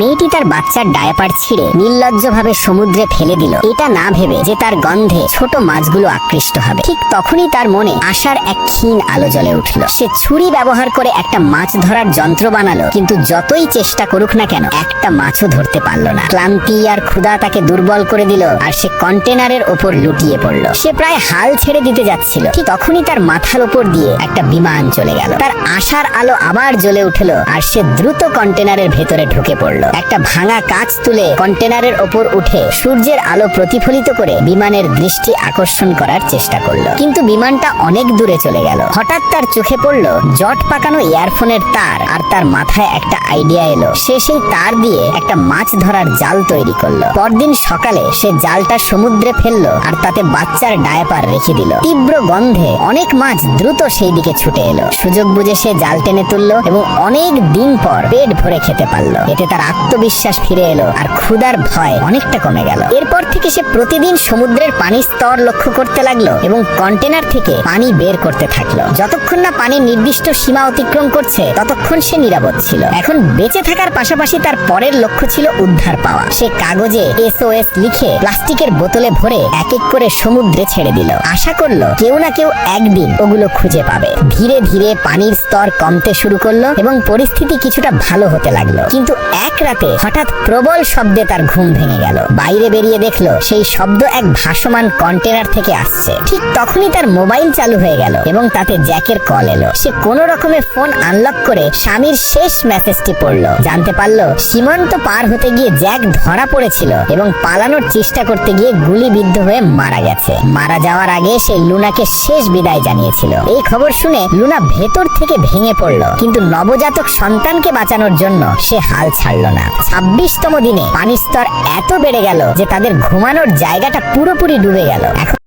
মেয়েটি তার বাচ্চার ডায়াপার ছিঁড়ে নির্লজ্জভাবে সমুদ্রে ফেলে দিল। এটা না ভেবে যে তার গন্ধে ছোট মাছগুলো আকৃষ্ট হবে। ঠিক তখনই তার মনে আশার এক ক্ষীণ আলো জ্বলে উঠল। সে ছুরি ব্যবহার করে একটা মাছ ধরার যন্ত্র বানালো, কিন্তু যতই চেষ্টা করুক না কেন, একটা মাছও ধরতে পারল না। ক্লান্তি আর ক্ষুধা তাকে দুর্বল করে দিল, আর সে কন্টেনারের ওপর লুটিয়ে পড়ল। সে প্রায় হাল ছেড়ে দিতে যাচ্ছিল। ঠিক তখনই তার মাথার ওপর দিয়ে একটা বিমান চলে গেল। তার আশার আলো আবার জ্বলে উঠল, আর সে দ্রুত কন্টেনারের ভেতরে ঢুকে পড়ল। একটা ভাঙা কাঁচ তুলে কন্টেনারের ওপর উঠে সূর্যের আলো প্রতিফলিত করে বিমানের দৃষ্টি আকর্ষণ করার চেষ্টা করল। কিন্তু বিমানটা অনেক দূরে চলে গেল। হঠাৎ তার চোখে পড়ল জট পাকানো ইয়ারফোনের তার আর তার মাথায় একটা আইডিয়া এলো। সে সেই তার দিয়ে একটা মাছ ধরার জাল তৈরি করল। পরদিন সকালে সে জালটা সমুদ্রে ফেলল আর তাতে বাচ্চার ডায়াপার রেখে দিল। তীব্র গন্ধে অনেক মাছ দ্রুত সেই দিকে ছুটে এলো। সুযোগ বুঝে সে জাল টেনে তুললো এবং অনেক দিন পর পেট ভরে খেতে পারল। এতে তার আত্মবিশ্বাস ফিরে এলো আর ক্ষুধার ভয় অনেকটা কমে গেল। এরপর থেকে সে প্রতিদিন সমুদ্রের পানির স্তর লক্ষ্য করতে লাগল এবং কন্টেনার থেকে পানি বের করতে থাকল। যতক্ষণ না পানি নির্দিষ্ট সীমা অতিক্রম করছে, ততক্ষণ সে নিরাপদ ছিল। এখন বেঁচে থাকার পাশাপাশি তার পরের লক্ষ্য ছিল উদ্ধার পাওয়া। সে কাগজে এসওএস লিখে প্লাস্টিকের বোতলে ভরে এক এক করে সমুদ্রে ছেড়ে দিল। আশা করল কেউ না কেউ একদিন ওগুলো খুঁজে পাবে। ধীরে ধীরে পানির স্তর কমতে শুরু করল এবং পরিস্থিতি কিছুটা ভালো হতে লাগল। কিন্তু এক রাতে হঠাৎ প্রবল শব্দে তার ঘুম ভেঙে গেল। বাইরে বেরিয়ে দেখল সেই শব্দ এক ভাসমান কন্টেনার থেকে আসছে। ঠিক তখনই তার মোবাইল চালু হয়ে গেল এবং তাতে জ্যাকের কল এলো। সে কোনো রকমে ফোন আনলক করে স্বামীর শেষ মেসেজটি পড়ল। জানতে পারল সীমান্ত পার হতে গিয়ে জ্যাক ধরা পড়েছিল এবং পালানোর চেষ্টা করতে গিয়ে গুলিবিদ্ধ হয়ে মারা গেছে। মারা যাওয়ার আগে সে লুনাকে শেষ বিদায় জানিয়েছিল। এই খবর শুনে লুনা ভেতর থেকে ভেঙে পড়ল। কিন্তু নবজাতক সন্তানকে বাঁচানোর জন্য সে হাল ছাড়লো। না। ছাব্বিশতম দিনে পানির স্তর এত বেড়ে গেল যে তাদের ঘুমানোর জায়গাটা পুরোপুরি ডুবে গেল। এখন